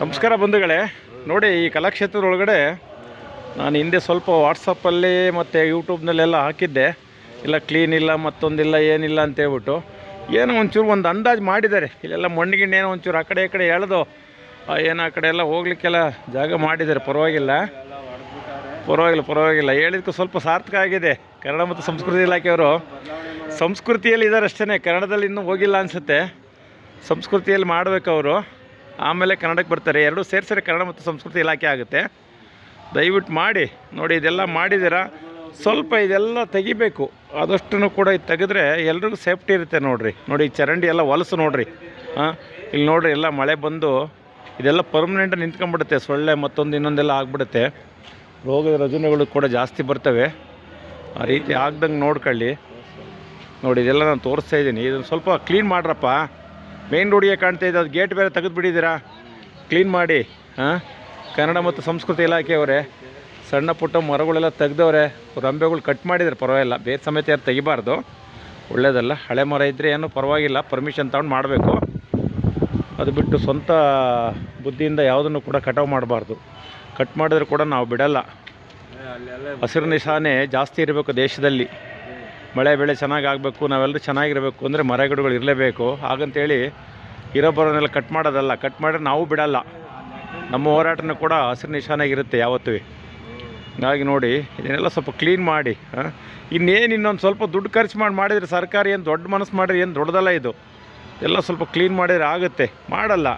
ನಮಸ್ಕಾರ ಬಂಧುಗಳೇ. ನೋಡಿ, ಈ ಕಲಾಕ್ಷೇತ್ರದೊಳಗಡೆ ನಾನು ಹಿಂದೆ ಸ್ವಲ್ಪ ವಾಟ್ಸಪ್ಪಲ್ಲಿ ಮತ್ತು ಯೂಟ್ಯೂಬ್ನಲ್ಲೆಲ್ಲ ಹಾಕಿದ್ದೆ. ಇಲ್ಲ, ಕ್ಲೀನ್ ಇಲ್ಲ, ಮತ್ತೊಂದಿಲ್ಲ, ಏನಿಲ್ಲ ಅಂತ ಹೇಳ್ಬಿಟ್ಟು. ಏನೋ ಒಂಚೂರು ಒಂದು ಅಂದಾಜು ಮಾಡಿದ್ದಾರೆ. ಇಲ್ಲೆಲ್ಲ ಮಣ್ಣು ಗಿಣ್ಣು ಏನೋ ಒಂಚೂರು ಆ ಕಡೆ ಈ ಕಡೆ ಎಳೆದು ಏನೋ ಆ ಕಡೆ ಎಲ್ಲ ಹೋಗ್ಲಿಕ್ಕೆಲ್ಲ ಜಾಗ ಮಾಡಿದ್ದಾರೆ. ಪರವಾಗಿಲ್ಲ. ಪರವಾಗಿಲ್ಲ ಪರವಾಗಿಲ್ಲ. ಹೇಳಿದಕ್ಕೆ ಸ್ವಲ್ಪ ಸಾರ್ಥಕ ಆಗಿದೆ. ಕನ್ನಡ ಮತ್ತು ಸಂಸ್ಕೃತಿ ಇಲಾಖೆಯವರು. ಸಂಸ್ಕೃತಿಯಲ್ಲಿ ಇದ್ದಾರೆ ಅಷ್ಟೇ ಕನ್ನಡದಲ್ಲಿ ಇನ್ನೂ ಹೋಗಿಲ್ಲ ಅನಿಸುತ್ತೆ. ಸಂಸ್ಕೃತಿಯಲ್ಲಿ ಮಾಡಬೇಕು ಅವರು. ಆಮೇಲೆ ಕನ್ನಡಕ್ಕೆ ಬರ್ತಾರೆ. ಎರಡೂ ಸೇರಿಸಿದ್ರೆ ಕನ್ನಡ ಮತ್ತು ಸಂಸ್ಕೃತಿ ಇಲಾಖೆ ಆಗುತ್ತೆ. ದಯವಿಟ್ಟು ಮಾಡಿ. ನೋಡಿ, ಇದೆಲ್ಲ ಮಾಡಿದ್ದೀರಾ? ಸ್ವಲ್ಪ ಇದೆಲ್ಲ ತೆಗಿಬೇಕು. ಆದಷ್ಟು ಕೂಡ ಇದು ತೆಗೆದ್ರೆ ಎಲ್ರಿಗೂ ಸೇಫ್ಟಿ ಇರುತ್ತೆ ನೋಡಿರಿ. ನೋಡಿ ಚರಂಡಿ ಎಲ್ಲ ಹೊಲಸು ನೋಡಿರಿ. ಹಾಂ, ಇಲ್ಲಿ ನೋಡಿರಿ ಎಲ್ಲ ಮಳೆ ಬಂದು ಇದೆಲ್ಲ ಪರ್ಮನೆಂಟ್ ನಿಂತ್ಕೊಂಡ್ಬಿಡುತ್ತೆ. ಸೊಳ್ಳೆ ಮತ್ತೊಂದು ಇನ್ನೊಂದೆಲ್ಲ ಆಗ್ಬಿಡುತ್ತೆ. ರೋಗದ ರಜನೆಗಳು ಕೂಡ ಜಾಸ್ತಿ ಬರ್ತವೆ. ಆ ರೀತಿ ಆಗ್ದಂಗೆ ನೋಡ್ಕೊಳ್ಳಿ. ನೋಡಿ, ಇದೆಲ್ಲ ನಾನು ತೋರಿಸ್ತಾ ಇದ್ದೀನಿ. ಇದನ್ನು ಸ್ವಲ್ಪ ಕ್ಲೀನ್ ಮಾಡ್ರಪ್ಪ. ಮೇನ್ ರೋಡಿಗೆ ಕಾಣ್ತಾ ಇದೆ ಅದು ಗೇಟ್ ಬೇರೆ ತೆಗೆದು ಬಿಟ್ಟಿದ್ದೀರಾ? ಕ್ಲೀನ್ ಮಾಡಿ, ಹಾಂ? ಕನ್ನಡ ಮತ್ತು ಸಂಸ್ಕೃತಿ ಇಲಾಖೆಯವರೇ, ಸಣ್ಣ ಪುಟ್ಟ ಮರಗಳೆಲ್ಲ ತೆಗ್ದವ್ರೆ ರಂಬೆಗಳು ಕಟ್ ಮಾಡಿದರೆ ಪರವಾಗಿಲ್ಲ. ಬೇರೆ ಸಮೇತ ಯಾರು ತೆಗಿಬಾರ್ದು. ಒಳ್ಳೇದಲ್ಲ, ಹಳೆ ಮರ ಇದ್ದರೆ ಏನೂ ಪರವಾಗಿಲ್ಲ. ಪರ್ಮಿಷನ್ ತಗೊಂಡು ಮಾಡಬೇಕು. ಅದು ಬಿಟ್ಟು ಸ್ವಂತ ಬುದ್ಧಿಯಿಂದ ಯಾವುದನ್ನು ಕೂಡ ಕಟಾವು ಮಾಡಬಾರ್ದು. ಕಟ್ ಮಾಡಿದ್ರೆ ಕೂಡ ನಾವು ಬಿಡಲ್ಲ. ಹಸಿರು ನಿಶಾನೆ ಜಾಸ್ತಿ ಇರಬೇಕು ದೇಶದಲ್ಲಿ. ಮಳೆ ಬೆಳೆ ಚೆನ್ನಾಗಿ ಆಗಬೇಕು ನಾವೆಲ್ಲರೂ ಚೆನ್ನಾಗಿರಬೇಕು ಅಂದರೆ ಮರ ಗಿಡಗಳು ಇರಲೇಬೇಕು. ಹಾಗಂತೇಳಿ ಇರೋ ಬರೋನೆಲ್ಲ ಕಟ್ ಮಾಡೋದಲ್ಲ ಕಟ್ ಮಾಡಿದ್ರೆ ನಾವು ಬಿಡಲ್ಲ. ನಮ್ಮ ಹೋರಾಟನೂ ಕೂಡ ಹಸಿರು ನಿಶಾನಾಗಿರುತ್ತೆ ಯಾವತ್ತೂ. ಹಾಗಾಗಿ ನೋಡಿ ಇದನ್ನೆಲ್ಲ ಸ್ವಲ್ಪ ಕ್ಲೀನ್ ಮಾಡಿ ಹಾಂ? ಇನ್ನೇನು ಇನ್ನೊಂದು ಸ್ವಲ್ಪ ದುಡ್ಡು ಖರ್ಚು ಮಾಡಿ ಮಾಡಿದರೆ ಸರ್ಕಾರ ಏನು ದೊಡ್ಡ ಮನಸ್ಸು ಮಾಡಿದ್ರೆ ಏನು ದೊಡ್ಡದಲ್ಲ ಇದು. ಎಲ್ಲ ಸ್ವಲ್ಪ ಕ್ಲೀನ್ ಮಾಡಿದರೆ ಆಗುತ್ತೆ. ಮಾಡಲ್ಲ.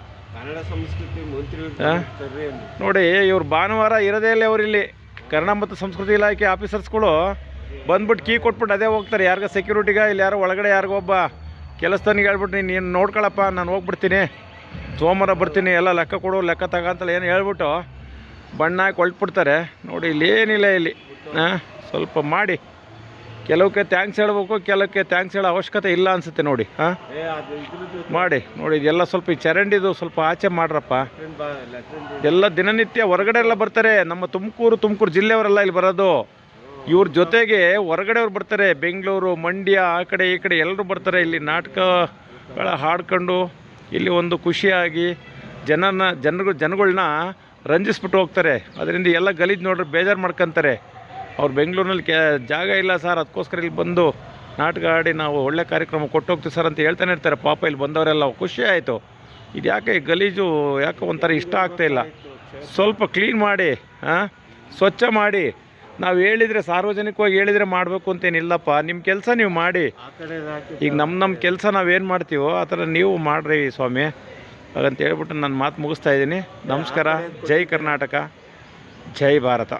ನೋಡಿ ಇವ್ರು ಭಾನುವಾರ ಇರೋದೇ ಇಲ್ಲ ಅವರಿಲ್ಲಿ. ಕನ್ನಡ ಮತ್ತು ಸಂಸ್ಕೃತಿ ಇಲಾಖೆ ಆಫೀಸರ್ಸ್ಗಳು ಬಂದ್ಬಿಟ್ಟು ಕೀ ಕೊಟ್ಬಿಟ್ಟು ಅದೇ ಹೋಗ್ತಾರೆ. ಯಾರಿಗ ಸೆಕ್ಯೂರಿಟಿಗ ಇಲ್ಲಿ ಯಾರೋ ಒಳಗಡೆ ಯಾರಿಗೋ ಒಬ್ಬ ಕೆಲಸದನಿಗೆ ಹೇಳ್ಬಿಟ್ಟು ನೀನು ಏನು ನೋಡ್ಕೊಳಪ್ಪ ನಾನು ಹೋಗ್ಬಿಡ್ತೀನಿ. ಸೋಮವಾರ ಬರ್ತೀನಿ. ಎಲ್ಲ ಲೆಕ್ಕ ಕೊಡು ಲೆಕ್ಕ ತಗಂತಲ್ಲ ಏನು ಹೇಳ್ಬಿಟ್ಟು ಬಣ್ಣ ಹಾಕಿ ಹೊಲ್ಟ್ಬಿಡ್ತಾರೆ. ನೋಡಿ ಇಲ್ಲಿ ಏನಿಲ್ಲ ಇಲ್ಲಿ. ಹಾಂ ಸ್ವಲ್ಪ ಮಾಡಿ. ಕೆಲವಕ್ಕೆ ಥ್ಯಾಂಕ್ಸ್ ಹೇಳ್ಬೇಕು ಕೆಲವಕ್ಕೆ ಥ್ಯಾಂಕ್ಸ್ ಹೇಳೋ ಅವಶ್ಯಕತೆ ಇಲ್ಲ ಅನಿಸುತ್ತೆ ನೋಡಿ. ಹಾಂ ಮಾಡಿ. ನೋಡಿ ಇದೆಲ್ಲ ಸ್ವಲ್ಪ ಈ ಚರಂಡಿದು ಸ್ವಲ್ಪ ಆಚೆ ಮಾಡ್ರಪ್ಪ. ಎಲ್ಲ ದಿನನಿತ್ಯ ಹೊರಗಡೆ ಎಲ್ಲ ಬರ್ತಾರೆ. ನಮ್ಮ ತುಮಕೂರು ತುಮಕೂರು ಜಿಲ್ಲೆಯವರೆಲ್ಲ ಇಲ್ಲಿ ಬರೋದು. ಇವ್ರ ಜೊತೆಗೆ ಹೊರಗಡೆಯವ್ರು ಬರ್ತಾರೆ, ಬೆಂಗಳೂರು, ಮಂಡ್ಯ, ಆ ಕಡೆ ಈ ಕಡೆ ಎಲ್ಲರೂ ಬರ್ತಾರೆ, ಇಲ್ಲಿ ನಾಟಕಗಳ ಹಾಡ್ಕೊಂಡು, ಇಲ್ಲಿ ಒಂದು ಖುಷಿಯಾಗಿ ಜನನ, ಜನರು ಜನಗಳನ್ನ ರಂಜಿಸ್ಬಿಟ್ಟು ಹೋಗ್ತಾರೆ. ಅದರಿಂದ ಎಲ್ಲ ಗಲೀಜು ನೋಡ್ರಿ, ಬೇಜಾರು ಮಾಡ್ಕೊತಾರೆ. ಅವ್ರು ಬೆಂಗಳೂರಿನಲ್ಲಿ ಕೆ, ಜಾಗ ಇಲ್ಲ ಸರ್, ಅದಕ್ಕೋಸ್ಕರ ಇಲ್ಲಿ ಬಂದು ನಾಟಕ ಆಡಿ ನಾವು ಒಳ್ಳೆ ಕಾರ್ಯಕ್ರಮ ಕೊಟ್ಟು ಹೋಗ್ತೀವಿ ಸರ್ ಅಂತ ಹೇಳ್ತಾನೆ ಇರ್ತಾರೆ. ಪಾಪ ಇಲ್ಲಿ ಬಂದವರೆಲ್ಲ ಖುಷಿ ಆಯಿತು. ಇದು ಯಾಕೆ ಗಲೀಜು ಯಾಕೆ ಒಂಥರ ಇಷ್ಟ ಆಗ್ತಾಯಿಲ್ಲ ಸ್ವಲ್ಪ ಕ್ಲೀನ್ ಮಾಡಿ ಹಾಂ ಸ್ವಚ್ಛ ಮಾಡಿ ನಾವು ಹೇಳಿದರೆ ಸಾರ್ವಜನಿಕವಾಗಿ ಹೇಳಿದರೆ ಮಾಡಬೇಕು ಅಂತೇನಿಲ್ಲಪ್ಪ. ನಿಮ್ಮ ಕೆಲಸ ನೀವು ಮಾಡಿ. ಈಗ ನಮ್ಮ ನಮ್ಮ ಕೆಲಸ ನಾವೇನು ಮಾಡ್ತೀವೋ ಆ ಥರ ನೀವು ಮಾಡ್ರಿ ಸ್ವಾಮಿ. ಹಾಗಂತ ಹೇಳ್ಬಿಟ್ಟು ನಾನು ಮಾತು ಮುಗಿಸ್ತಾ ಇದ್ದೀನಿ. ನಮಸ್ಕಾರ. ಜೈ ಕರ್ನಾಟಕ. ಜೈ ಭಾರತ.